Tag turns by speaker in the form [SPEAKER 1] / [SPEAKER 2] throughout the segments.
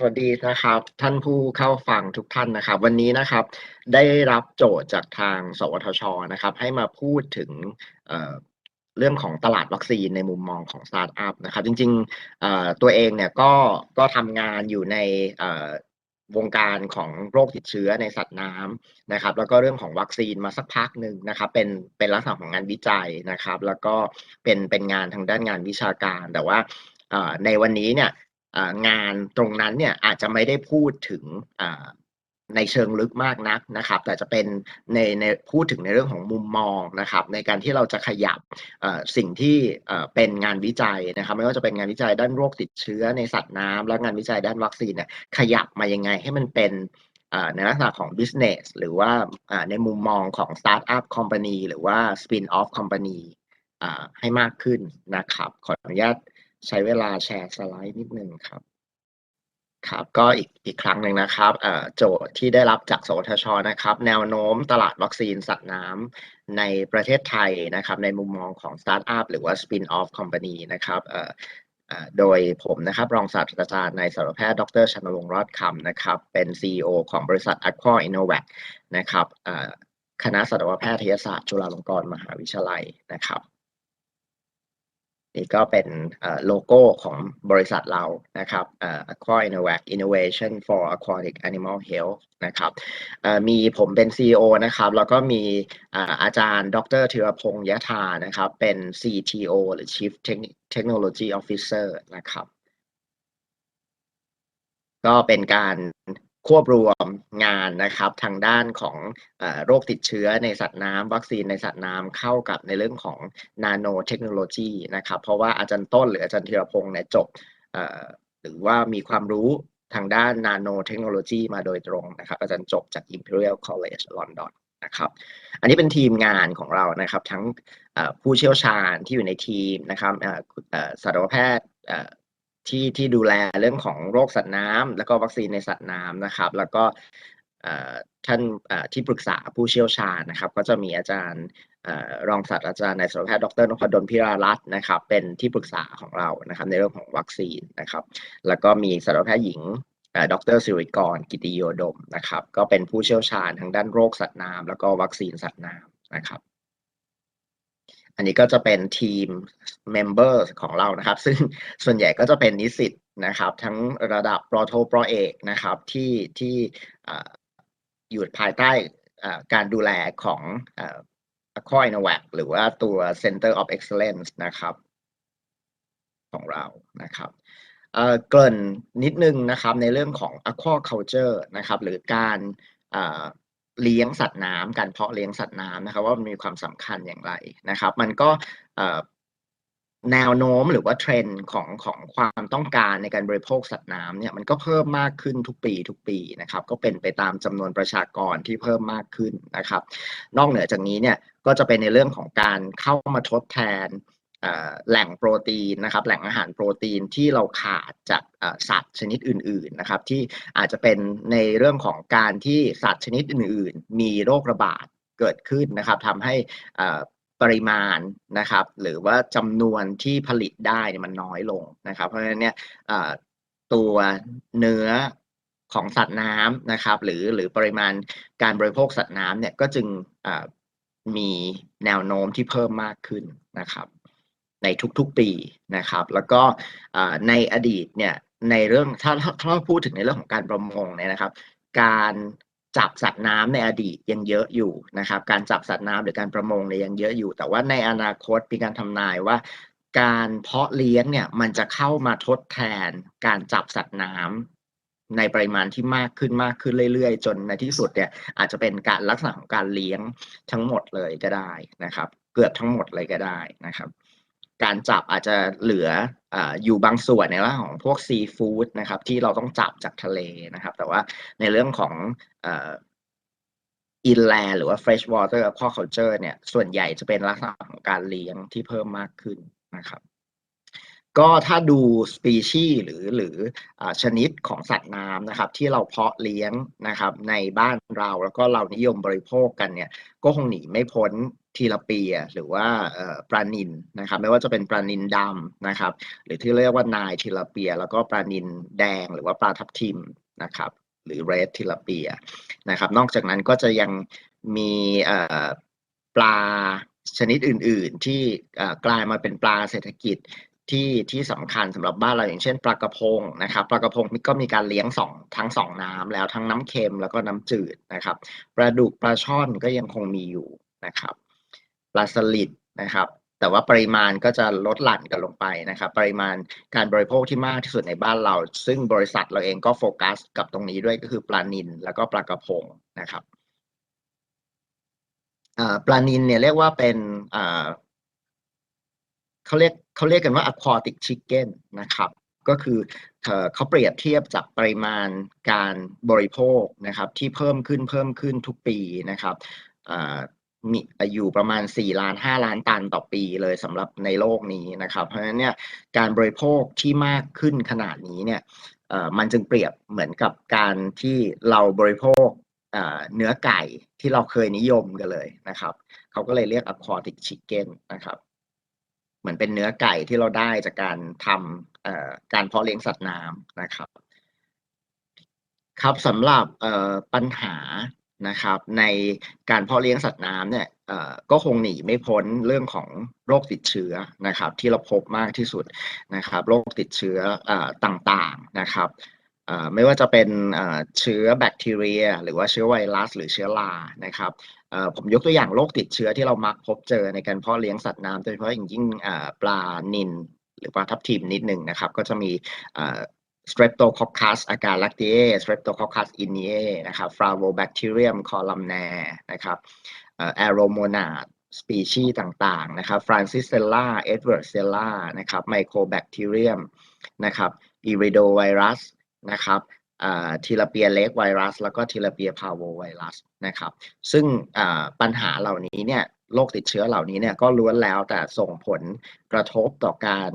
[SPEAKER 1] สวัสดีนะครับ ท่านผู้เข้าฟังทุกท่านนะครับ วันนี้นะครับได้รับโจทย์จากทาง สวทช.นะครับ ให้มาพูดถึงเเรื่องของตลาดวัคซีนในมุมมองของสตาร์ตอัปนะครับ จริงๆตัวเองเนี่ยก็ก็ทำงานอยู่ในวงการของโรคติดเชื้อในสัตว์น้ำนะครับ แล้วก็เรื่องของวัคซีนมาสักพักหนึ่งนะครับ เป็นเป็นลักษณะของงานวิจัยนะครับ แล้วก็เป็นเป็นงานทางด้านงานวิชาการ แต่ว่าในวันนี้เนี่ย งานตรงนั้นเนี่ยอาจจะไม่ได้พูดถึงในเชิงลึกมากนักนะครับ แต่จะเป็นในในพูดถึงในเรื่องของมุมมองนะครับ ในการที่เราจะขยับสิ่งที่เป็นงานวิจัยนะครับ ไม่ว่าจะเป็นงานวิจัยด้านโรคติดเชื้อในสัตว์น้ำและงานวิจัยด้านวัคซีนเนี่ยขยับมายังไงให้มันเป็นในลักษณะของ business หรือว่าในมุมมองของ startup company หรือว่า spin off company ให้มากขึ้นนะครับ ขออนุญาต ใช้เวลาแชร์สไลด์นิดนึงครับ ครับ ก็อีกอีกครั้งหนึ่งนะครับโจทย์ที่ได้รับจากสวทช.นะครับ แนวโน้มตลาดวัคซีนสัตว์น้ำในประเทศไทยนะครับ ในมุมมองของสตาร์ตอัปหรือว่า spin off company นะครับโดยผมนะครับรองศาสตราจารย์นายสัตวแพทย์ดรชนรงค์รอดคำนะครับ เป็น CEO ของบริษัท Aqua Innovac นะครับคณะสัตวแพทยศาสตร์จุฬาลงกรณ์มหาวิทยาลัยนะครับ นี่ก็เป็นโลโก้ของบริษัทเรานะครับ Aqua Innovac Innovation for Aquatic Animal Health นะครับมีผมเป็น CEO นะครับ แล้วก็มีอาจารย์ ดรธีรพงษ์ยะธานะครับ เป็น CTO หรือ Chief Technology Officer นะครับ ก็เป็นการ ควบรวมงานนะครับทางด้านของอโรคติดเชื้อในสัตว์น้ำวัคซีนในสัตว์น้ำเข้ากับในเรื่องของนาโนเทคโนโลยีนะครับเพราะว่าอาจารย์ต้นหรืออาจารย์ธีรพงษ์เนี่ยจบหรือว่ามีความรู้ทางด้านนาโนเทคโนโลยีมาโดยตรงนะครับอาจารย์จบจาก Imperial College London นะครับอันนี้เป็นทีมงานของเรานะครับทั้งผู้เชี่ยวชาญที่อยู่ในทีมนะครับเอ่อเอ่อสัตวแพทย์ ที่ที่ดูแลเรื่องของโรคสัตว์น้ำแล้วก็วัคซีนในสัตว์น้ำนะครับ แล้วก็ท่านที่ปรึกษาผู้เชี่ยวชาญนะครับ ก็จะมีอาจารย์รองศาสตราจารย์นายสัตวแพทย์ดรนพดลพิรารัตน์นะครับ เป็นที่ปรึกษาของเรานะครับ ในเรื่องของวัคซีนนะครับ แล้วก็มีสัตวแพทย์หญิงดรสิริกร กิติโยดมนะครับ ก็เป็นผู้เชี่ยวชาญทางด้านโรคสัตว์น้ำแล้วก็วัคซีนสัตว์น้ำนะครับ อันนี้ก็จะเป็นทีม Members ของเรานะครับ ซึ่งส่วนใหญ่ก็จะเป็นนิสิตนะครับ ทั้งระดับปรโทปรเอกนะครับที่ที่อยู่ภายใต้การดูแลของอ่า Aqua Innovac หรือว่าตัว Center of Excellence นะครับ ของเรานะครับเกริ่นนิดนึงนะครับในเรื่องของ aquaculture นะครับ หรือการ เลี้ยงสัตว์น้ำการเพาะเลี้ยงสัตว์น้ำนะครับ ว่ามันมีความสำคัญอย่างไรนะครับ มันก็แนวโน้มหรือว่าเทรนด์ของของความต้องการในการบริโภคสัตว์น้ำเนี่ยมันก็เพิ่มมากขึ้นทุกปีทุกปีนะครับ ก็เป็นไปตามจำนวนประชากรที่เพิ่มมากขึ้นนะครับ นอกเหนือจากนี้เนี่ยก็จะเป็นในเรื่องของการเข้ามาทดแทน แหล่งโปรตีนนะครับแหล่งอาหารโปรตีนที่เราขาดจากสัตว์ชนิดอื่นๆนะครับที่อาจจะเป็นในเรื่องของการที่สัตว์ชนิดอื่น ๆ มีโรคระบาดเกิดขึ้นนะครับทำให้ปริมาณนะครับ หรือว่าจำนวนที่ผลิตได้มันน้อยลงนะครับ เพราะฉะนั้นเนี่ยตัวเนื้อของสัตว์น้ำนะครับ หรือหรือปริมาณการบริโภคสัตว์น้ำเนี่ยก็จึงมีแนวโน้มที่เพิ่มมากขึ้นนะครับ ในทุกๆปีนะครับ แล้วก็ในอดีตเนี่ยในเรื่องถ้าถ้าถ้าพูดถึงในเรื่องของการประมงเนี่ยนะครับ การจับสัตว์น้ำในอดีตยังเยอะอยู่นะครับ การจับสัตว์น้ำหรือการประมงเนี่ยยังเยอะอยู่ แต่ว่าในอนาคตมีการทำนายว่า การเพาะเลี้ยงเนี่ยมันจะเข้ามาทดแทนการจับสัตว์น้ำในปริมาณที่มากขึ้นมากขึ้นเรื่อยๆ จนในที่สุดเนี่ยอาจจะเป็นการลักษณะของการเลี้ยงทั้งหมดเลยก็ได้นะครับ เกือบทั้งหมดเลยก็ได้นะครับ การจับอาจจะเหลืออยู่บางส่วนในเรื่องของพวกซีฟู้ดนะครับที่เราต้องจับจากทะเลนะครับ แต่ว่าในเรื่องของอินแลหรือว่า freshwater aquaculture เนี่ยส่วนใหญ่จะเป็นลักษณะของการเลี้ยงที่เพิ่มมากขึ้นนะครับ ก็ถ้าดูสปีชีหรือหรืออชนิดของสัตว์น้ำนะครับ ที่เราเพาะเลี้ยงนะครับ ในบ้านเราแล้วก็เรานิยมบริโภคกันเนี่ย ก็คงหนีไม่พ้นทีลาเปียหรือว่าปลานินนะครับ ไม่ว่าจะเป็นปลานินดำนะครับ หรือที่เรียกว่านายทีลาเปีย แล้วก็ปลานินแดงหรือว่าปลาทับทิมนะครับ หรือเรดทีลาเปียนะครับ นอกจากนั้นก็จะยังมีปลาชนิดอื่น ๆ ที่กลายมาเป็นปลาเศรษฐกิจ ที่ที่สำคัญสำหรับบ้านเราอย่างเช่นปลากระพงนะครับปลากระพงก็มีการเลี้ยงสองทั้งสองน้ำแล้วทั้งน้ำเค็มแล้วก็น้ำจืดนะครับปลาดุกปลาช่อนก็ยังคงมีอยู่นะครับปลาสลิดนะครับ แต่ว่าปริมาณก็จะลดหลั่นกันลงไปนะครับ ปริมาณการบริโภคที่มากที่สุดในบ้านเรา ซึ่งบริษัทเราเองก็โฟกัส กับตรงนี้ด้วยก็คือปลานิลแล้วก็ปลากระพงนะครับปลานิลเนี่ยเรียกว่าเป็น เขาเรียกเขาเรียกกันว่า aquatic chicken นะครับก็คือเอ่อเขาเปรียบเทียบจากปริมาณการบริโภคนะครับที่เพิ่มขึ้นเพิ่มขึ้นทุกปีนะครับมีอยู่ประมาณ 4 ล้าน 5 ล้านตันต่อปีเลยสำหรับในโลกนี้นะครับ เพราะฉะนั้นเนี่ยการบริโภคที่มากขึ้นขนาดนี้เนี่ยมันจึงเปรียบเหมือนกับการที่เราบริโภคเอ่อเนื้อไก่ที่เราเคยนิยมกันเลยนะครับ เขาก็เลยเรียก aquatic chicken นะครับ เหมือนเป็นเนื้อไก่ที่เราได้จากการทำการเพาะเลี้ยงสัตว์น้ำนะครับ ครับสำหรับปัญหานะครับในการเพาะเลี้ยงสัตว์น้ำเนี่ยก็คงหนีไม่พ้นเรื่องของโรคติดเชื้อนะครับ ที่เราพบมากที่สุดนะครับ โรคติดเชื้ออต่างๆนะครับ ไม่ว่าจะเป็นเชื้อแบคทีเรีย หรือว่าเชื้อไวรัส หรือเชื้อรานะครับผมยกตัวอย่างโรคติดเชื้อที่เรามักพบเจอในการเพาะเลี้ยงสัตว์น้ำโดยเฉพาะอย่างยิ่งปลานิลหรือปลาทับทิมนิดหนึ่งนะครับ ก็จะมี Streptococcus agalactiae Streptococcus inee นะครับ Flavobacterium columnae นะครับเอ่อ Aeromonad สปีชีส์ต่างๆ นะครับ Francisella Edwardsella นะครับ Mycobacterium นะครับ Iridovirus นะครับทีลาเปียเล็กไวรัส แล้วก็ทีลาเปียพาโวไวรัสนะครับ ซึ่งปัญหาเหล่านี้เนี่ยโรคติดเชื้อเหล่านี้เนี่ยก็ล้วนแล้วแต่ส่งผลกระทบต่อการ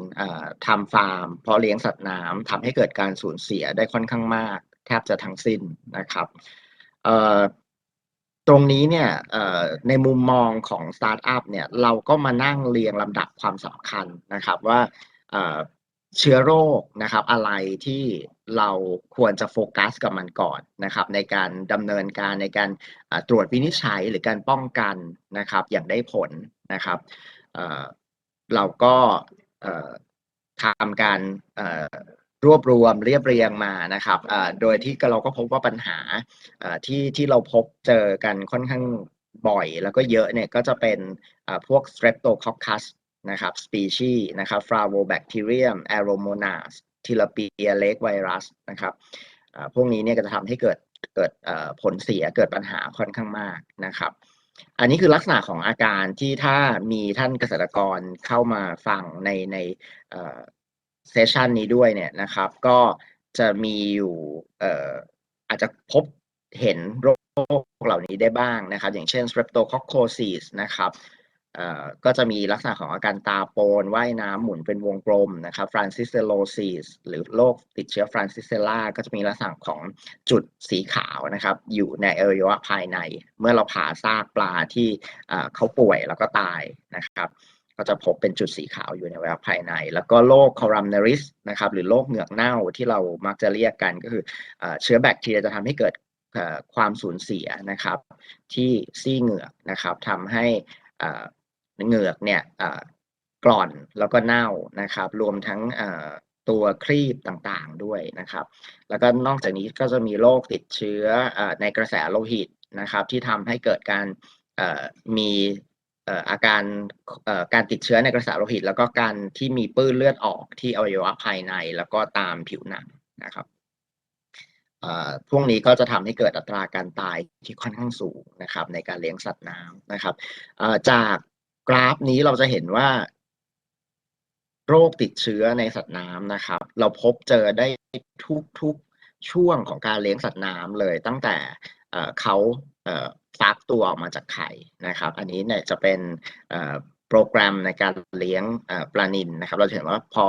[SPEAKER 1] ทำฟาร์มเพาะเลี้ยงสัตว์น้ำทำให้เกิดการสูญเสียได้ค่อนข้างมาก แทบจะทั้งสิ้นนะครับตรงนี้เนี่ยในมุมมองของสตาร์ทอัพเนี่ยเราก็มานั่งเรียงลำดับความสำคัญนะครับว่า เชื้อโรคนะครับอะไรที่เราควรจะโฟกัสกับมันก่อนนะครับ ในการดำเนินการในการตรวจวินิจฉัยหรือการป้องกันนะครับ อย่างได้ผลนะครับเราก็ทำการรวบรวมเรียบเรียงมานะครับ โดยที่เราก็พบว่าปัญหาที่ที่เราพบเจอกันค่อนข้างบ่อย แล้วก็เยอะเนี่ยก็จะเป็นพวก Streptococcus นะครับ species นะครับ Flavobacterium Aeromonas ทีลาเปียเล็กไวรัสนะครับพวกนี้เนี่ยก็จะทำให้เกิดเกิดผลเสียเกิดปัญหาค่อนข้างมากนะครับ อันนี้คือลักษณะของอาการที่ถ้ามีท่านเกษตรกรเข้ามาฟังในในเซสชันนี้ด้วยเนี่ยนะครับ ก็จะมีอยู่ออาจจะพบเห็นโรคเหล่านี้ได้บ้างนะครับ อย่างเช่น streptococcosis นะครับ ก็จะมีลักษณะของอาการตาโปนว่ายน้ำหมุนเป็นวงกลมนะครับ Franciscellosis หรือโรคติดเชื้อ Francisella ก็จะมีลักษณะของจุดสีขาวนะครับ อยู่ในอวัยวะภายใน เมื่อเราผ่าซากปลาที่เขาป่วยแล้วก็ตายนะครับ ก็จะพบเป็นจุดสีขาวอยู่ในอวัยวะภายใน แล้วก็โรค columnaris นะครับ หรือโรคเหงือกเน่าที่เรามักจะเรียกกันก็คือเชื้อแบคทีเรียจะทำให้เกิดความสูญเสียนะครับ ที่ซี่เหงือกนะครับทำให้อ่า เหงือกเนี่ยกร่อนแล้วก็เน่านะครับ รวมทั้งตัวครีบต่างๆด้วยนะครับ แล้วก็นอกจากนี้ก็จะมีโรคติดเชื้อในกระแสโลหิตนะครับ ที่ทำให้เกิดการมีอาการการติดเชื้อในกระแสโลหิต แล้วก็การที่มีปื้นเลือดออกที่อวัยวะภายใน แล้วก็ตามผิวหนังนะครับพวกนี้ก็จะทำให้เกิดอัตราการตายที่ค่อนข้างสูงนะครับในการเลี้ยงสัตว์น้ำนะครับจาก กราฟนี้เราจะเห็นว่า โรคติดเชื้อในสัตว์น้ำนะครับ เราพบเจอได้ทุกๆช่วงของการเลี้ยงสัตว์น้ำเลยตั้งแต่เขาฟักตัวออกมาจากไข่นะครับ อันนี้เนี่ยจะเป็นโปรแกรมในการเลี้ยงปลานิลนะครับ เราเห็นว่าพอ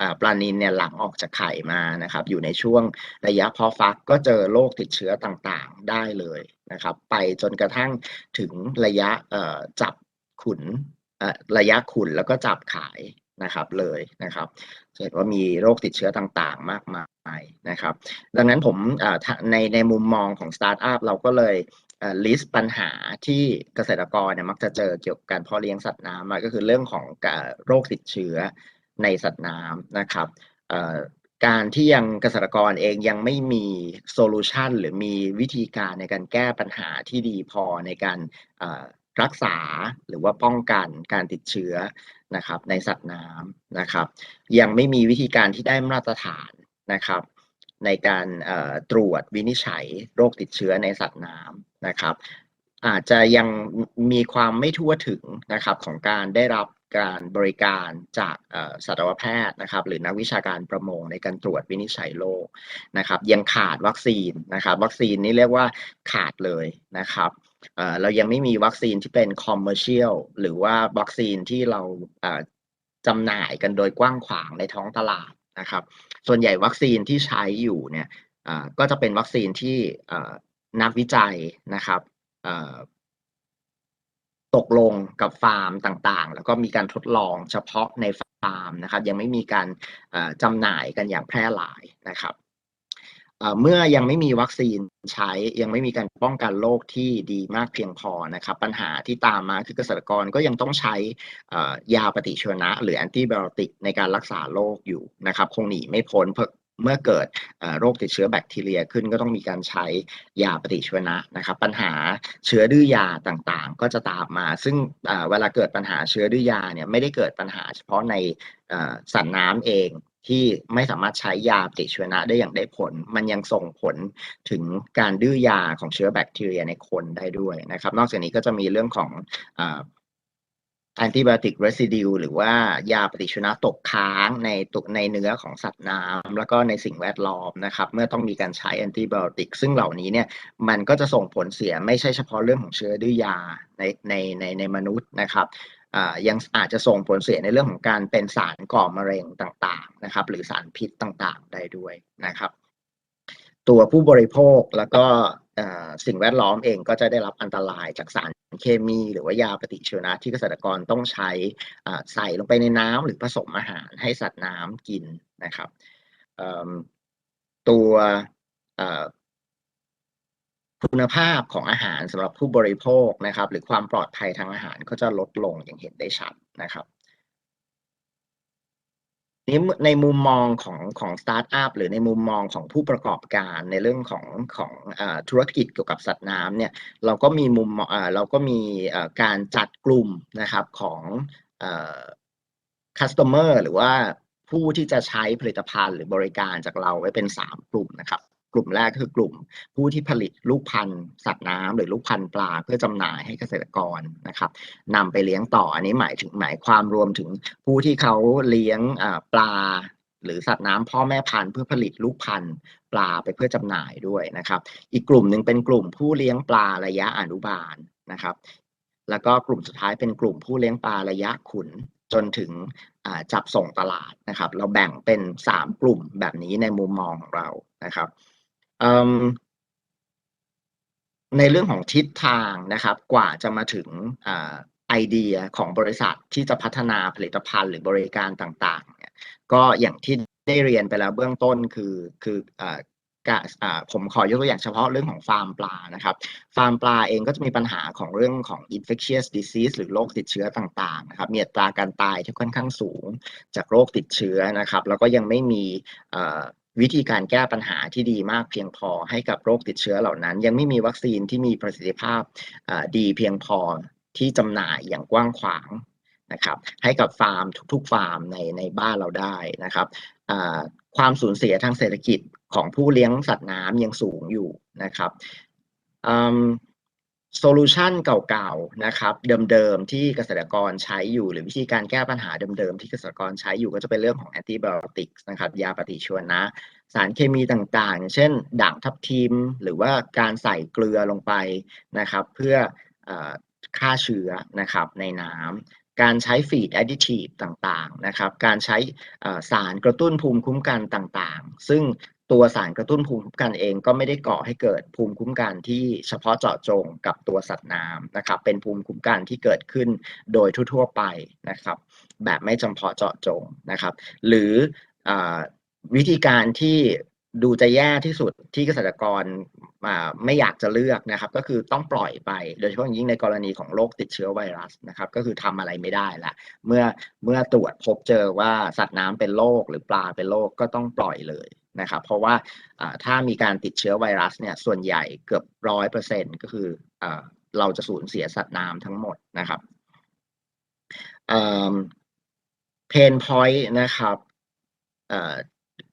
[SPEAKER 1] อปลานิลเนี่ยหลังออกจากไข่มานะครับ อยู่ในช่วงระยะพอฟักก็เจอโรคติดเชื้อต่างๆได้เลยนะครับ ไปจนกระทั่งถึงระยะจับ ขุนระยะขุนแล้วก็จับขายนะครับเลยนะครับจะเห็นว่ามีโรคติดเชื้อต่างๆ มากมายนะครับ ดังนั้นผมในในมุมมองของสตาร์ทอัพเราก็เลยลิสต์ปัญหาที่เกษตรกรเนี่ยมักจะเจอเกี่ยวกับการเพาะเลี้ยงสัตว์น้ำอะก็คือเรื่องของโรคติดเชื้อในสัตว์น้ำนะครับการที่ยังเกษตรกรเองยังไม่มีโซลูชันหรือมีวิธีการในการแก้ปัญหาที่ดีพอในการ รักษาหรือว่าป้องกันการติดเชื้อนะครับ ในสัตว์น้ำนะครับ ยังไม่มีวิธีการที่ได้มาตรฐานนะครับ ในการตรวจวินิจฉัยโรคติดเชื้อในสัตว์น้ำนะครับ อาจจะยังมีความไม่ทั่วถึงนะครับของการได้รับ การบริการจากสัตวแพทย์นะครับ หรือนักวิชาการประมงในการตรวจวินิจฉัยโรคนะครับ ยังขาดวัคซีนนะครับ วัคซีนนี่เรียกว่าขาดเลยนะครับเรายังไม่มีวัคซีนที่เป็นคอมเมอร์เชียลหรือว่าวัคซีนที่เราจำหน่ายกันโดยกว้างขวางในท้องตลาดนะครับ ส่วนใหญ่วัคซีนที่ใช้อยู่เนี่ยก็จะเป็นวัคซีนที่นักวิจัยนะครับ ตกลงกับฟาร์มต่างๆ แล้วก็มีการทดลองเฉพาะในฟาร์มนะครับ ยังไม่มีการจำหน่ายกันอย่างแพร่หลายนะครับเมื่อยังไม่มีวัคซีนใช้ยังไม่มีการป้องกันโรคที่ดีมากเพียงพอนะครับ ปัญหาที่ตามมาคือเกษตรกรก็ยังต้องใช้ยาปฏิชีวนะ หรือแอนติไบโอติกในการรักษาโรคอยู่นะครับ คงหนีไม่พ้น เมื่อเกิดโรคติดเชื้อแบคทีเรียขึ้นก็ต้องมีการใช้ยาปฏิชีวนะนะครับ ปัญหาเชื้อดื้อยาต่างๆ ก็จะตามมา ซึ่งเวลาเกิดปัญหาเชื้อดื้อยาเนี่ยไม่ได้เกิดปัญหาเฉพาะในสัตว์น้ำเองที่ไม่สามารถใช้ยาปฏิชีวนะได้อย่างได้ผล มันยังส่งผลถึงการดื้อยาของเชื้อแบคทีเรียในคนได้ด้วยนะครับ นอกจากนี้ก็จะมีเรื่องของ เอ่อ antibiotic residue หรือว่ายาปฏิชีวนะตกค้างในตุในเนื้อของสัตว์น้ำแล้วก็ในสิ่งแวดล้อมนะครับ เมื่อต้องมีการใช้ antibiotic ซึ่งเหล่านี้เนี่ยมันก็จะส่งผลเสียไม่ใช่เฉพาะเรื่องของเชื้อดื้อยาในในในในมนุษย์นะครับยังอาจจะส่งผลเสียในเรื่องของการเป็นสารก่อมะเร็งต่างๆนะครับ หรือสารพิษต่างๆ ได้ด้วยนะครับ ตัวผู้บริโภคแล้วก็ สิ่งแวดล้อมเองก็จะได้รับอันตรายจากสารเคมีหรือว่ายาปฏิชีวนะที่เกษตรกรต้องใช้ใส่ลงไปในน้ำหรือผสมอาหารให้สัตว์น้ำกินนะครับตัวคุณภาพของอาหารสำหรับผู้บริโภคนะครับ หรือความปลอดภัยทางอาหารก็จะลดลงอย่างเห็นได้ชัดนะครับ นี้ในมุมมองของของสตาร์ทอัพหรือในมุมมองของผู้ประกอบการในเรื่องของของอธุรกิจเกี่ยวกับสัตว์น้ำเนี่ยเราก็มีมุมเราก็มีการจัดกลุ่มนะครับของ customer หรือว่าผู้ที่จะใช้ผลิตภัณฑ์หรือบริการจากเราไว้เป็นสามกลุ่มนะครับ กลุ่มแรกคือกลุ่ม ผู้ที่ผลิตลูกพันธุ์สัตว์น้ำหรือลูกพันธุ์ปลาเพื่อจำหน่ายให้เกษตรกรนะครับนำไปเลี้ยงต่ออันนี้หมายถึงหมายความรวมถึงผู้ที่เขาเลี้ยงปลาหรือสัตว์น้ำพ่อแม่พันธุ์เพื่อผลิตลูกพันธุ์ปลาไปเพื่อจำหน่ายด้วยนะครับ อีกกลุ่มหนึ่งเป็นกลุ่มผู้เลี้ยงปลาระยะอนุบาลนะครับ แล้วก็กลุ่มสุดท้ายเป็นกลุ่มผู้เลี้ยงปลาระยะขุนจนถึงจับส่งตลาดนะครับ เราแบ่งเป็นสามกลุ่มแบบนี้ในมุมมองของเรานะครับ ในเรื่องของทิศทางนะครับ กว่าจะมาถึงอไอเดียของบริษัทที่จะพัฒนาผลิตภัณฑ์หรือบริการต่างๆ เนี่ย ก็อย่างที่ได้เรียนไปแล้วเบื้องต้นคือคืออผมขอยกตัวอย่างเฉพาะเรื่องของฟาร์มปลานะครับ ฟาร์มปลาเองก็จะมีปัญหาของเรื่องของ infectious disease หรือโรคติดเชื้อต่างๆนะครับมีอัตราการตายที่ค่อนข้างสูงจากโรคติดเชื้อนะครับ แล้วก็ยังไม่มี วิธีการแก้ปัญหาที่ดีมากเพียงพอให้กับโรคติดเชื้อเหล่านั้น ยังไม่มีวัคซีนที่มีประสิทธิภาพดีเพียงพอที่จำหน่ายอย่างกว้างขวางนะครับ ให้กับฟาร์มทุกๆฟาร์มในในบ้านเราได้นะครับความสูญเสียทางเศรษฐกิจของผู้เลี้ยงสัตว์น้ำยังสูงอยู่นะครับ โซลูชันเก่าๆนะครับเดิมๆที่เกษตรกรใช้อยู่ หรือวิธีการแก้ปัญหาเดิมๆที่เกษตรกรใช้อยู่ก็จะเป็นเรื่องของแอนติบโอติกนะครับยาปฏิชีวนะ สารเคมีต่างๆ เช่น ด่างทับทิม หรือว่าการใส่เกลือลงไปนะครับเพื่อฆ่าเชื้อนะครับในน้ำการใช้ฟีดแอดดิทีฟต่างๆนะครับการใช้สารกระตุ้นภูมิคุ้มกันต่างๆ ซึ่ง ตัวสารกระตุ้นภูมิคุ้มกันเองก็ไม่ได้ก่อให้เกิดภูมิคุ้มกันที่เฉพาะเจาะจงกับตัวสัตว์น้ำนะครับ เป็นภูมิคุ้มกันที่เกิดขึ้นโดยทั่วๆไปนะครับ แบบไม่จำเพาะเจาะจงนะครับ หรืออวิธีการที่ ดูจะแย่ที่สุดที่เกษตรกรไม่อยากจะเลือกนะครับ ก็คือต้องปล่อยไป โดยเฉพาะอย่างยิ่งในกรณีของโรคติดเชื้อไวรัสนะครับ ก็คือทำอะไรไม่ได้ละเมื่อเมื่อตรวจพบเจอว่าสัตว์น้ำเป็นโรคหรือปลาเป็นโรคก็ต้องปล่อยเลยนะครับ เพราะว่าถ้ามีการติดเชื้อไวรัสเนี่ยส่วนใหญ่เกือบร้อยเปอร์เซ็นก็คืออเราจะสูญเสียสัตว์น้ำทั้งหมดนะครับเพนพอยต์นะครับ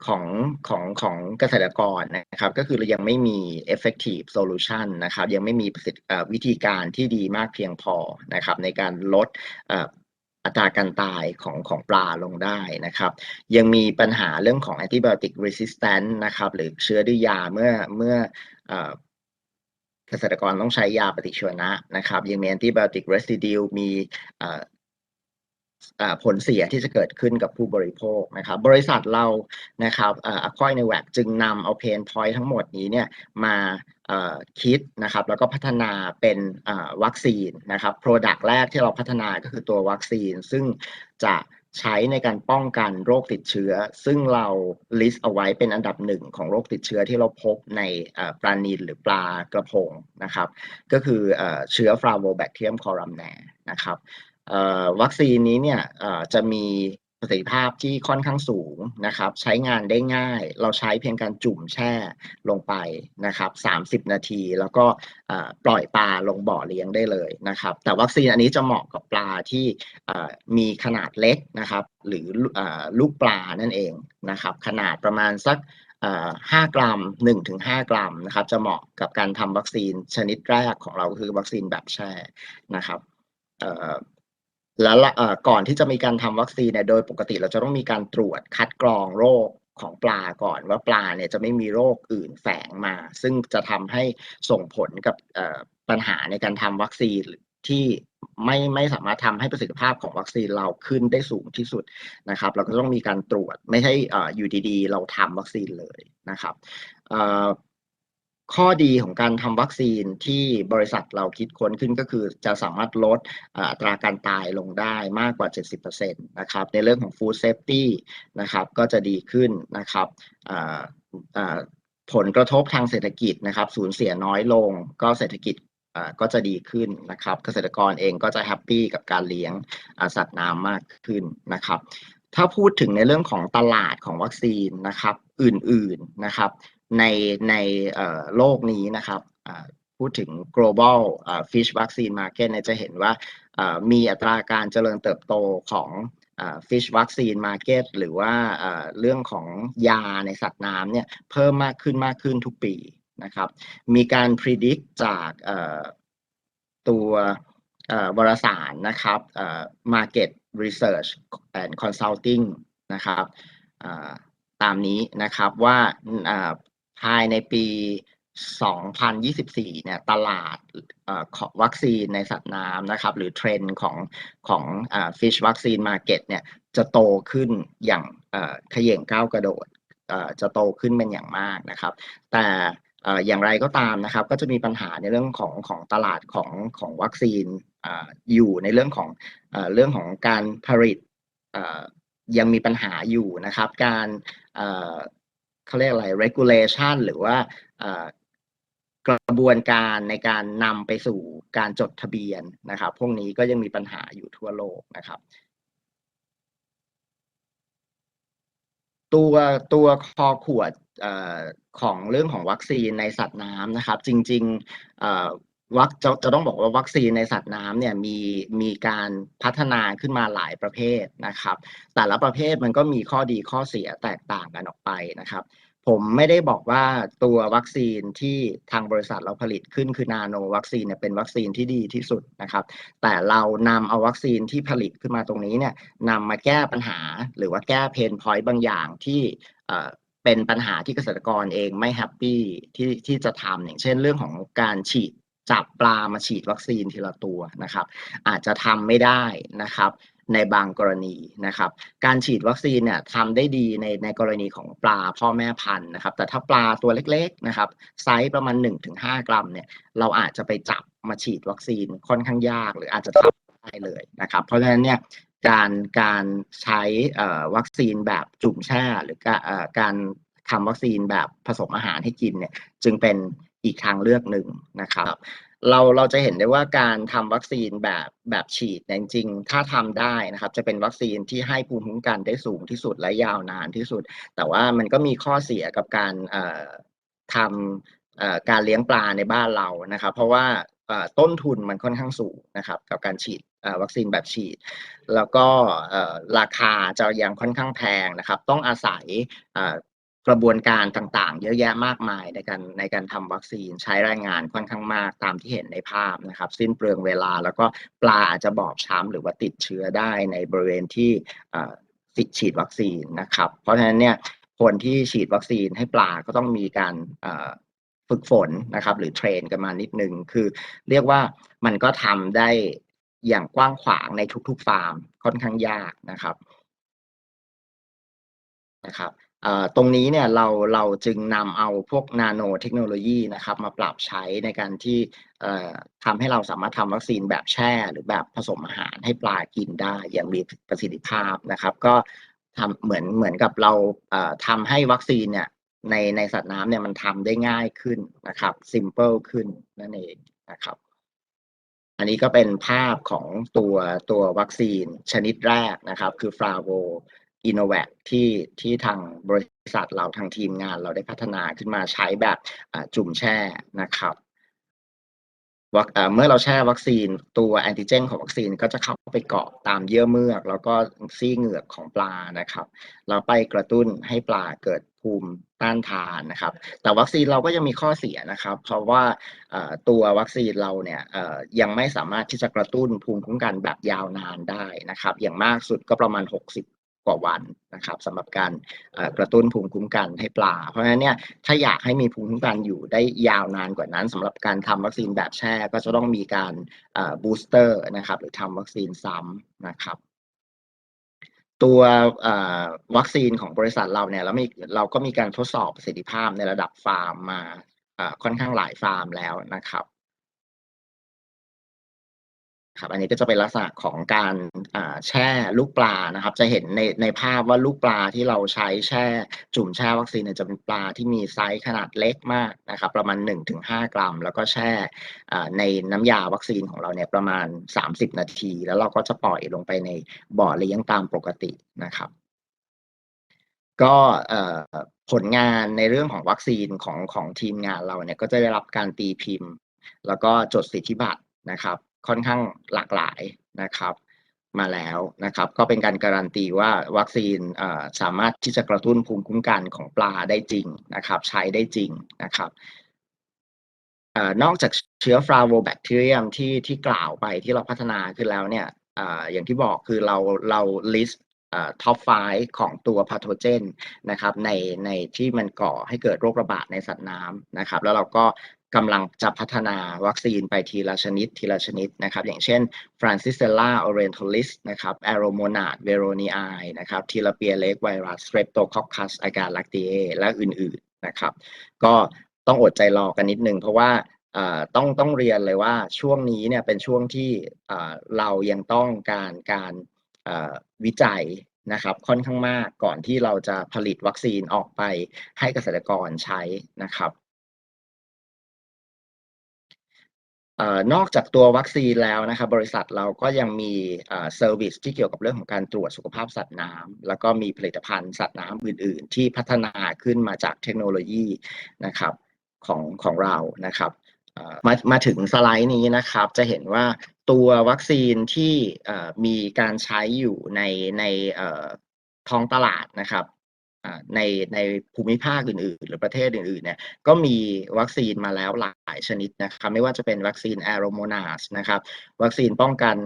[SPEAKER 1] ของของของเกษตรกรนะครับก็คือเรายังไม่มี effective solution นะครับยังไม่มีประสิทธิวิธีการที่ดีมากเพียงพอนะครับในการลดอัตราการตายของของปลาลงได้นะครับ ยังมีปัญหาเรื่องของ antibiotic resistant นะครับหรือเชื้อดื้อยาเมื่อเมื่อเอเกษตรกรต้องใช้ยาปฏิชีวนะนะครับ ยังมี antibiotic residue มี ผลเสียที่จะเกิดขึ้นกับผู้บริโภคนะครับ บริษัทเรานะครับอ่า Acquire n e w a c จึงนำเอา Pain Point ทั้งหมดนี้เนี่ยมาคิดนะครับแล้วก็พัฒนาเป็นวัคซีนนะครับ Product แรกที่เราพัฒนาก็คือตัววัคซีน ซึ่งจะใช้ในการป้องกันโรคติดเชื้อ ซึ่งเรา list เอาไว้เป็นอันดับหนึ่งของโรคติดเชื้อที่เราพบในปลานิลหรือปลากระพงนะครับ ก็คือเชื้อ Flavobacterium columnar นะครับ วัคซีนนี้เนี่ยจะมีประสิทธิภาพที่ค่อนข้างสูงนะครับ ใช้งานได้ง่าย เราใช้เพียงการจุ่มแช่ลงไปนะครับ 30 นาที แล้วก็ปล่อยปลาลงบ่อเลี้ยงได้เลยนะครับ แต่วัคซีนอันนี้จะเหมาะกับปลาที่มีขนาดเล็กนะครับ หรืออลูกปลานั่นเองนะครับ ขนาดประมาณสักเอ่อ5กรัม1ถึง5กรัมนะครับ จะเหมาะกับการทำวัคซีนชนิดแรกของเราคือวัคซีนแบบแช่นะครับ แล้วก่อนที่จะมีการทำวัคซีนเนี่ยโดยปกติเราจะต้องมีการตรวจคัดกรองโรคของปลาก่อนว่าปลาเนี่ยจะไม่มีโรคอื่นแฝงมา ซึ่งจะทำให้ส่งผลกับปัญหาในการทำวัคซีนที่ไม่ไม่สามารถทำให้ประสิทธิภาพของวัคซีนเราขึ้นได้สูงที่สุดนะครับ เราก็ต้องมีการตรวจไม่ใช่อยู่ดีๆ เราทำวัคซีนเลยนะครับ ข้อดีของการทำวัคซีนที่บริษัทเราคิดค้นขึ้นก็คือจะสามารถลดอัตราการตายลงได้มากกว่า 70%นะครับ ในเรื่องของ food safety นะครับ ก็จะดีขึ้นนะครับผลกระทบทางเศรษฐกิจนะครับ สูญเสียน้อยลง ก็เศรษฐกิจก็จะดีขึ้นนะครับ เกษตรกรเองก็จะแฮปปี้กับการเลี้ยงสัตว์น้ำมากขึ้นนะครับ ถ้าพูดถึงในเรื่องของตลาดของวัคซีนนะครับ อื่นๆนะครับ ในในโลกนี้นะครับพูดถึง global fish vaccine market เนี่ยจะเห็นว่ามีอัตราการเจริญเติบโตของ fish vaccine market หรือว่าเรื่องของยาในสัตว์น้ำเนี่ยเพิ่มมากขึ้นมากขึ้นทุกปีนะครับ มีการ predict จากตัววารสารนะครับ market research and consulting นะครับตามนี้นะครับว่า ภายในปี 2024 เนี่ยตลาดเอ่อของวัคซีนในสัตว์น้ำนะครับ หรือเทรนด์ของของอ่า fish vaccine market เนี่ยจะโตขึ้นอย่างขย่งก้าวกระโดดจะโตขึ้นเป็นอย่างมากนะครับ แต่อย่างไรก็ตามนะครับ ก็จะมีปัญหาในเรื่องของของตลาดของของวัคซีนอยู่ในเรื่องของเรื่องของการผลิตยังมีปัญหาอยู่นะครับ การ เอ่อเขาเรียกอะไร regulation หรือว่ากระบวนการในการนำไปสู่การจดทะเบียนนะครับ พวกนี้ก็ยังมีปัญหาอยู่ทั่วโลกนะครับ ตัวตัวคอขวดอของเรื่องของวัคซีนในสัตว์น้ำนะครับ จริงๆ วัคจะจะต้องบอกว่าวัคซีนในสัตว์น้ำเนี่ยมีมีการพัฒนาขึ้นมาหลายประเภทนะครับ แต่ละประเภทมันก็มีข้อดีข้อเสียแตกต่างกันออกไปนะครับ ผมไม่ได้บอกว่าตัววัคซีนที่ทางบริษัทเราผลิตขึ้นคือนาโนวัคซีนเนี่ยเป็นวัคซีนที่ดีที่สุดนะครับ แต่เรานำเอาวัคซีนที่ผลิตขึ้นมาตรงนี้เนี่ยนำมาแก้ปัญหาหรือว่าแก้เพนพอยต์บางอย่างที่เอ่อเป็นปัญหาที่เกษตรกรเองไม่แฮปปี้ที่ที่จะทำอย่างเช่นเรื่องของการฉีด จับปลามาฉีดวัคซีนทีละตัวนะครับ อาจจะทำไม่ได้นะครับในบางกรณีนะครับ การฉีดวัคซีนเนี่ยทำได้ดีในในกรณีของปลาพ่อแม่พันธุ์นะครับ แต่ถ้าปลาตัวเล็กๆนะครับไซส์ประมาณ 1-5 กรัมเนี่ยเราอาจจะไปจับมาฉีดวัคซีนค่อนข้างยาก หรืออาจจะทำไม่ได้เลยนะครับ เพราะฉะนั้นเนี่ยการการใช้วัคซีนแบบจุ่มแช่ หรือการเอ่อการทำวัคซีนแบบผสมอาหารให้กินเนี่ยจึงเป็น อีกทางเลือกหนึ่งนะครับ เราเราจะเห็นได้ว่าการทำวัคซีนแบบแบบฉีดเนี่ยจริงๆถ้าทำได้นะครับ จะเป็นวัคซีนที่ให้ภูมิคุ้มกันได้สูงที่สุดและยาวนานที่สุด แต่ว่ามันก็มีข้อเสียกับการเอ่อทำเอ่อการเลี้ยงปลาในบ้านเรานะครับ เพราะว่าเอ่อต้นทุนมันค่อนข้างสูงนะครับ กับการฉีดเอ่อวัคซีนแบบฉีด แล้วก็เอ่อราคาจะยังค่อนข้างแพงนะครับ ต้องอาศัยเอ่อ กระบวนการต่างๆ เยอะแยะมากมายในการในการทำวัคซีนใช้แรงงานค่อนข้างมากตามที่เห็นในภาพนะครับ สิ้นเปลืองเวลาแล้วก็ปลาอาจจะบอบช้ำหรือว่าติดเชื้อได้ในบริเวณที่อ่อสิฉีดวัคซีนนะครับ เพราะฉะนั้นเนี่ยคนที่ฉีดวัคซีนให้ปลาก็ต้องมีการอ่อฝึกฝนนะครับ หรือเทรนกันมานิดนึงคือ เรียกว่ามันก็ทำได้อย่างกว้างขวางในทุกๆฟาร์มค่อนข้างยากนะครับนะครับ ตรงนี้เนี่ยเราเราจึงนำเอาพวกนาโนเทคโนโลยีนะครับมาปรับใช้ในการที่ทำให้เราสามารถทำวัคซีนแบบแช่ หรือแบบผสมอาหารให้ปลากินได้อย่างมีประสิทธิภาพนะครับ ก็ทำเหมือนเหมือนกับเราทำให้วัคซีนเนี่ยในในสัตว์น้ำเนี่ยมันทำได้ง่ายขึ้นนะครับ simple ขึ้นนั่นเองนะครับ อันนี้ก็เป็นภาพของตัวตัววัคซีนชนิดแรกนะครับ คือฟลาโว อินโนแวคที่ที่ทางบริษัทเราทางทีมงานเราได้พัฒนาขึ้นมาใช้แบบจุ่มแช่นะครับเมื่อเราแช่วัคซีนตัวแอนติเจนของวัคซีนก็จะเข้าไปเกาะตามเยื่อเมือก แล้วก็ซี่เหงือกของปลานะครับแล้วไปกระตุ้นให้ปลาเกิดภูมิต้านทานนะครับ แต่วัคซีนเราก็ยังมีข้อเสียนะครับ เพราะว่าตัววัคซีนเราเนี่ยยังไม่สามารถที่จะกระตุ้นภูมิคุ้มกันแบบยาวนานได้นะครับ อย่างมากสุดก็ประมาณ 60 กว่าวันนะครับสำหรับการกระตุ้นภูมิคุ้มกันให้ปลา เพราะฉะนั้นเนี่ยถ้าอยากให้มีภูมิคุ้มกันอยู่ได้ยาวนานกว่านั้นสำหรับการทำวัคซีนแบบแช่ก็จะต้องมีการบูสเตอร์นะครับ หรือทำวัคซีนซ้ำนะครับตัววัคซีนของบริษัทเราเนี่ยเรามีเราก็มีการทดสอบประสิทธิภาพในระดับฟาร์มมาค่อนข้างหลายฟาร์มแล้วนะครับ ครับอันนี้ก็จะเป็นลักษณะของการแช่ลูกปลานะครับ จะเห็นในในภาพว่าลูกปลาที่เราใช้แช่จุ่มแช่วัคซีนเนี่ยจะเป็นปลาที่มีไซส์ขนาดเล็กมากนะครับ ประมาณ 1-5 กรัม แล้วก็แช่ในน้ำยาวัคซีนของเราเนี่ยประมาณ 30 นาที แล้วเราก็จะปล่อยลงไปในบ่อเลี้ยงตามปกตินะครับ ก็ผลงานในเรื่องของวัคซีนของของทีมงานเราเนี่ยก็จะได้รับการตีพิมพ์ แล้วก็จดสิทธิบัตรนะครับ ค่อนข้างหลากหลายนะครับมาแล้วนะครับ ก็เป็นการการันตีว่าวัคซีนสามารถที่จะกระตุ้นภูมิคุ้มกันของปลาได้จริงนะครับ ใช้ได้จริงนะครับอนอกจากเชื้อฟลาโวแบคทีเรียมที่ที่กล่าวไปที่เราพัฒนาขึ้นแล้วเนี่ยออย่างที่บอกคือเราเรา list ท็อป5ของตัวพาโทเจนนะครับในในที่มันก่อให้เกิดโรคระบาดในสัตว์น้ำนะครับ แล้วเราก็ กำลังจะพัฒนาวัคซีนไปทีละชนิดทีละชนิดนะครับ อย่างเช่น Francisella orientalis นะครับ a r o m o n a d veronii นะครับ Tilapia lake virus Streptococcus agar lactiae และอื่นๆนะครับ ก็ต้องอดใจรอกันนิดนึง เพราะว่าต้องต้องเรียนเลยว่าช่วงนี้เนี่ยเป็นช่วงที่เรายังต้องการการวิจัยนะครับค่อนข้างมากก่อนที่เราจะผลิตวัคซีนออกไปให้เกษตรกรใช้นะครับ นอกจากตัววัคซีนแล้วนะครับบริษัทเราก็ยังมีเซอร์วิสที่เกี่ยวกับเรื่องของการตรวจสุขภาพสัตว์น้ำแล้วก็มีผลิตภัณฑ์สัตว์น้ำอื่น ๆ ที่พัฒนาขึ้นมาจากเทคโนโลยีนะครับของของเรานะครับมามาถึงสไลด์นี้นะครับ จะเห็นว่าตัววัคซีนที่มีการใช้อยู่ในในท้องตลาดนะครับ ในในภูมิภาคอื่นๆ หรือประเทศอื่นๆเนี่ยก็มีวัคซีนมาแล้วหลายชนิดนะครับไม่ว่าจะเป็นวัคซีน Aeromonas นะครับวัคซีนป้องกัน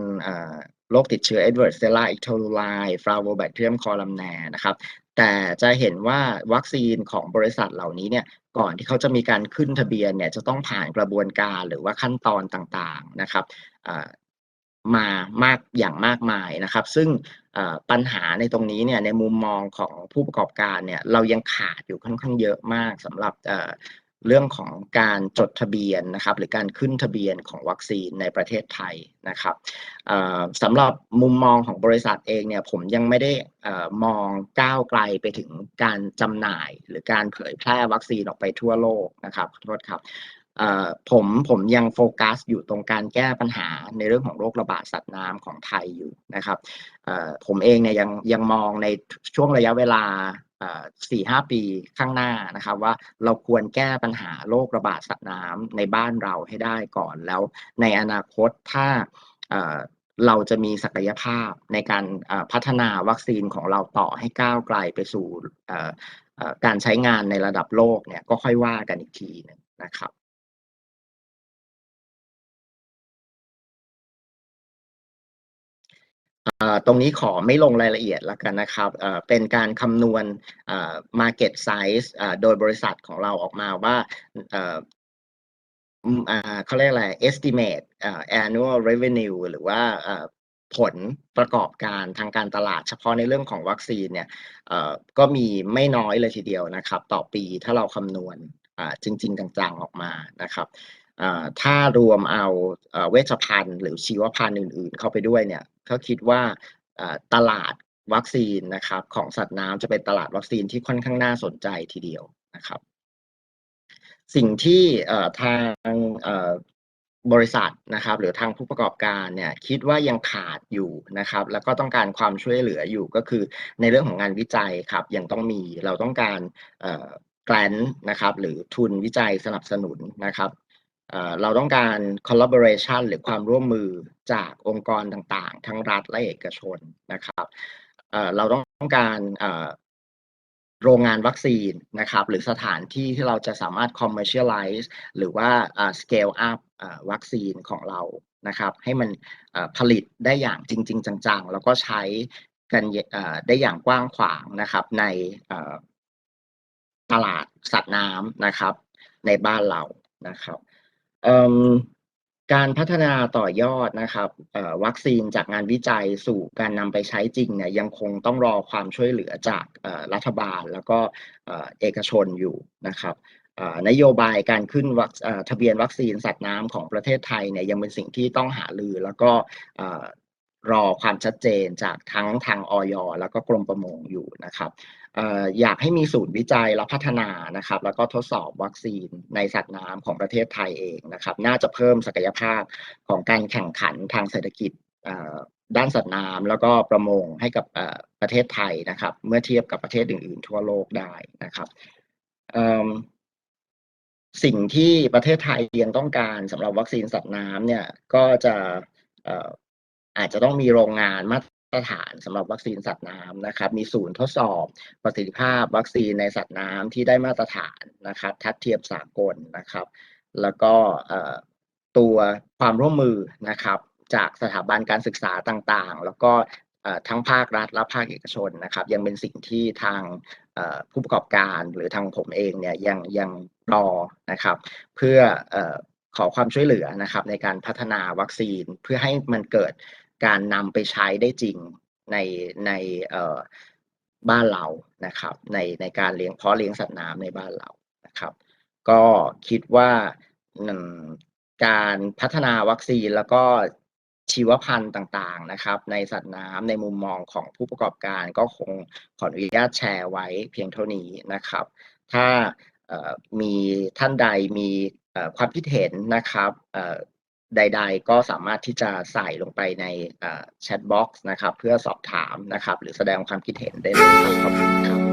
[SPEAKER 1] โรคติดเชื้อ Edwards Stella Ictoluli Flavobacterium columnae นะครับแต่จะเห็นว่าวัคซีนของบริษัทเหล่านี้เนี่ยก่อนที่เขาจะมีการขึ้นทะเบียนเนี่ยจะต้องผ่านกระบวนการหรือว่าขั้นตอนต่างๆนะครับมามากอย่างมากมายนะครับ ซึ่ง ปัญหาในตรงนี้เนี่ยในมุมมองของผู้ประกอบการเนี่ยเรายังขาดอยู่ค่อนข้างเยอะมากสำหรับเรื่องของการจดทะเบียนนะครับหรือการขึ้นทะเบียนของวัคซีนในประเทศไทยนะครับสำหรับมุมมองของบริษัทเองเนี่ยผมยังไม่ได้มองก้าวไกลไปถึงการจำหน่าย หรือการเผยแพร่วัคซีนออกไปทั่วโลกนะครับขอโทษครับ ผมผมยังโฟกัสอยู่ตรงการแก้ปัญหาในเรื่องของโรคระบาดสัตว์น้ำของไทยอยู่นะครับผมเองเนี่ยยังยังมองในช่วงระยะเวลาสี่ห้าปีข้างหน้านะครับว่าเราควรแก้ปัญหาโรคระบาดสัตว์น้ำในบ้านเราให้ได้ก่อนแล้ว ในอนาคตถ้าเราจะมีศักยภาพในการพัฒนาวัคซีนของเราต่อให้ก้าวไกลไปสู่การใช้งานในระดับโลกเนี่ยก็ค่อยว่ากันอีกทีนึงนะครับ ตรงนี้ขอไม่ลงรายละเอียดแล้วกันนะครับ เป็นการคำนวณ market size โดยบริษัทของเราออกมาว่าเขาเรียกอะไร estimate เอ่อ annual revenue หรือว่าผลประกอบการทางการตลาดเฉพาะในเรื่องของวัคซีนเนี่ยก็มีไม่น้อยเลยทีเดียวนะครับ ต่อปีถ้าเราคำนวณจริง ๆ จังๆ ออกมานะครับถ้ารวมเอาเอ่อเวชภัณฑ์หรือชีวภัณฑ์อื่น ๆ เข้าไปด้วยเนี่ย เขาคิดว่าตลาดวัคซีนนะครับ ของสัตว์น้ำจะเป็นตลาดวัคซีนที่ค่อนข้างน่าสนใจทีเดียวนะครับ สิ่งที่ทางบริษัทนะครับ หรือทางผู้ประกอบการเนี่ยคิดว่ายังขาดอยู่นะครับ แล้วก็ต้องการความช่วยเหลืออยู่ก็คือในเรื่องของงานวิจัยครับยังต้องมีเราต้องการเอ่อแกลนนะครับ หรือทุนวิจัยสนับสนุนนะครับ เราต้องการ collaboration หรือความร่วมมือจากองค์กรต่างๆ ทั้งรัฐและเอกชนนะครับเราต้องการโรงงานวัคซีนนะครับ หรือสถานที่ที่เราจะสามารถ commercialize หรือว่า scale up วัคซีนของเรานะครับ ให้มันผลิตได้อย่างจริง ๆ จังๆ แล้วก็ใช้กันได้อย่างกว้างขวางนะครับ ในตลาดสัตว์น้ำนะครับ ในบ้านเรานะครับ การพัฒนาต่อยอดนะครับวัคซีนจากงานวิจัยสู่การนำไปใช้จริงเนี่ยยังคงต้องรอความช่วยเหลือจากรัฐบาลแล้วก็เอกชนอยู่นะครับนโยบายการขึ้นทะเบียนวัคซีนสัตว์น้ำของประเทศไทยเนี่ยยังเป็นสิ่งที่ต้องหารือ แล้วก็รอความชัดเจนจากทั้งทางออยแล้วก็กรมประมงอยู่นะครับ อยากให้มีศูนย์วิจัยและพัฒนานะครับ แล้วก็ทดสอบวัคซีนในสัตว์น้ำของประเทศไทยเองนะครับ น่าจะเพิ่มศักยภาพของการแข่งขันทางเศรษฐกิจด้านสัตว์น้ำแล้วก็ประมงให้กับประเทศไทยนะครับ เมื่อเทียบกับประเทศอื่น ๆ ทั่วโลกได้นะครับสิ่งที่ประเทศไทยยังต้องการสำหรับวัคซีนสัตว์น้ำเนี่ยก็จะเอ่ออาจจะต้องมีโรงงานมาตร ตรฐานสำหรับวัคซีนสัตว์น้ำนะครับ มีศูนย์ทดสอบประสิทธิภาพวัคซีนในสัตว์น้ำที่ได้มาตรฐานนะครับทัดเทียมสากลนะครับ แล้วก็ตัวความร่วมมือนะครับ จากสถาบันการศึกษาต่างๆ แล้วก็ทั้งภาครัฐและภาคเอกชนนะครับ ยังเป็นสิ่งที่ทางผู้ประกอบการหรือทางผมเองเนี่ยยังยังรอนะครับ เพื่ออขอความช่วยเหลือนะครับในการพัฒนาวัคซีนเพื่อให้มันเกิด การนำไปใช้ได้จริงในในบ้านเรานะครับในในการเลี้ยงเพาะเลี้ยงสัตว์น้ำในบ้านเรานะครับ ก็คิดว่าการพัฒนาวัคซีนแล้วก็ชีวพันธุ์ต่างๆนะครับ ในสัตว์น้ำในมุมมองของผู้ประกอบการก็คงขออนุญาตแชร์ไว้เพียงเท่านี้นะครับ ถ้ามีท่านใดมีความคิดเห็นนะครับ ใด ๆ ก็สามารถที่จะใส่ลงไปในแชทบ็อกซ์นะครับ เพื่อสอบถามนะครับ หรือแสดงความคิดเห็นได้เลยครับขอบคุณครับ